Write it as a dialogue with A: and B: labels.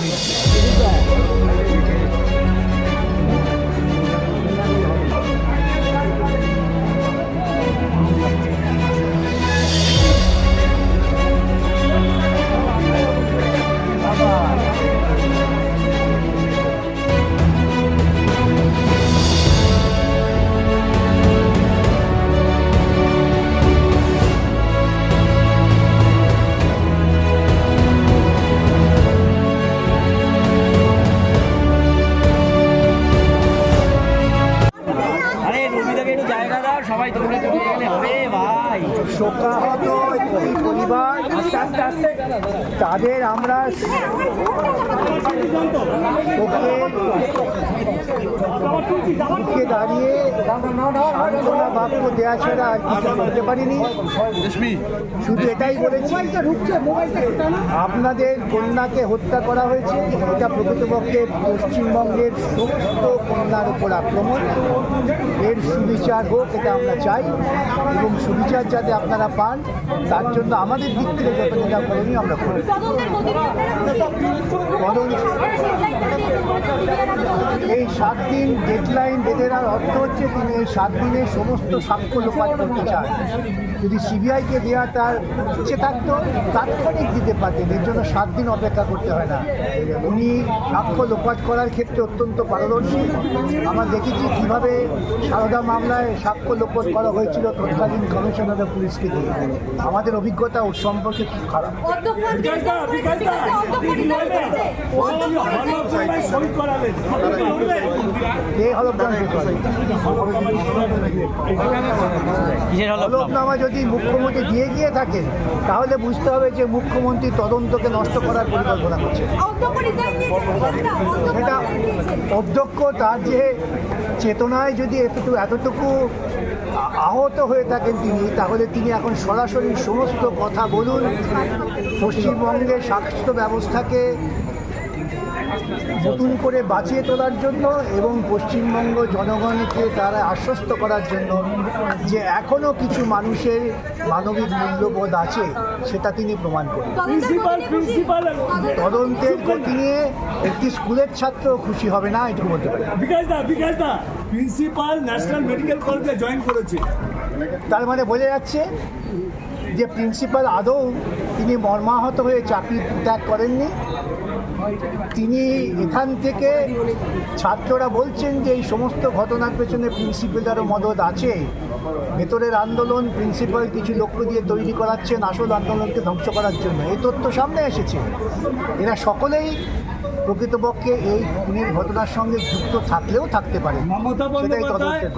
A: আরে
B: শোকাহত আস্তে পরিবার তাদের আমরা দাঁড়িয়ে সান্ত্বনা বাক্য দেওয়া ছাড়া আর কিছু করতে পারিনি। শুধু এটাই বলেছি আপনাদের কন্যাকে হত্যা করা হয়েছে। এটা প্রকৃতপক্ষে পশ্চিমবঙ্গের সমস্ত কন্যার উপর আক্রমণ। এর সুবিচার হোক এটা আমরা চাই। এবং সুবিচার যাতে আপনারা পান তার জন্য আমাদের দিক থেকে যত যেটা করণীয় আমরা করি এই সাত দিন ডেডলাইন বেঁধে দেওয়ার অর্থ হচ্ছে তিনি এই সাত দিনে সমস্ত সাক্ষ্য লোপাট করতে চান যদি সিবিআইকে দেওয়া তার ইচ্ছে থাকতো তাৎক্ষণিক দিতে পারতেন এর জন্য সাত দিন অপেক্ষা করতে হয় না উনি সাক্ষ্য লোপাট করার ক্ষেত্রে অত্যন্ত পারদর্শী আমরা দেখেছি কীভাবে সারদা মামলায় সাক্ষ্য লোপাট করা হয়েছিল তৎকালীন কমিশনার পুলিশকে দিয়ে আমাদের অভিজ্ঞতা ওর সম্পর্কে খুব খারাপ কে হলফনামা করে?
A: কিসের হলো
B: হলফনামা যদি মুখ্যমন্ত্রী দিয়ে গিয়ে থাকেন তাহলে বুঝতে হবে যে মুখ্যমন্ত্রী তদন্তকে নষ্ট করার পরিকল্পনা করছে। সেটা অধ্যক্ষ তার যে চেতনায় যদি এতটুকু এতটুকু আহত হয়ে থাকেন তিনি তাহলে তিনি এখন সরাসরি সমস্ত কথা বলুন। পশ্চিমবঙ্গের স্বাস্থ্য ব্যবস্থাকে নতুন করে বাঁচিয়ে তোলার জন্য এবং পশ্চিমবঙ্গ জনগণকে তারা আশ্বস্ত করার জন্য যে এখনও কিছু মানুষের মানবিক মূল্যবোধ আছে সেটা তিনি প্রমাণ করবেন তদন্তের গতি নিয়ে একটি স্কুলের ছাত্র খুশি হবে না এটুকু বলতে পারি।
C: Bikash da Bikash da principal national medical কলেজে জয়েন করেছে।
B: তার মানে বোঝা যাচ্ছে যে প্রিন্সিপাল আদৌ তিনি মর্মাহত হয়ে চাকরি ত্যাগ করেননি তিনি এখান থেকে ছাত্ররা বলছেন যে এই সমস্ত ঘটনার পেছনে প্রিন্সিপালেরও মদত আছে। ভেতরের আন্দোলন প্রিন্সিপাল কিছু লক্ষ্য দিয়ে তৈরি করাচ্ছেন আসল আন্দোলনকে ধ্বংস করার জন্য। এই তথ্য সামনে এসেছে। এরা সকলেই প্রকৃতপক্ষে এই খুনের ঘটনার সঙ্গে যুক্ত থাকলেও থাকতে পারে।
C: মমতা
B: সেটাই তদন্তের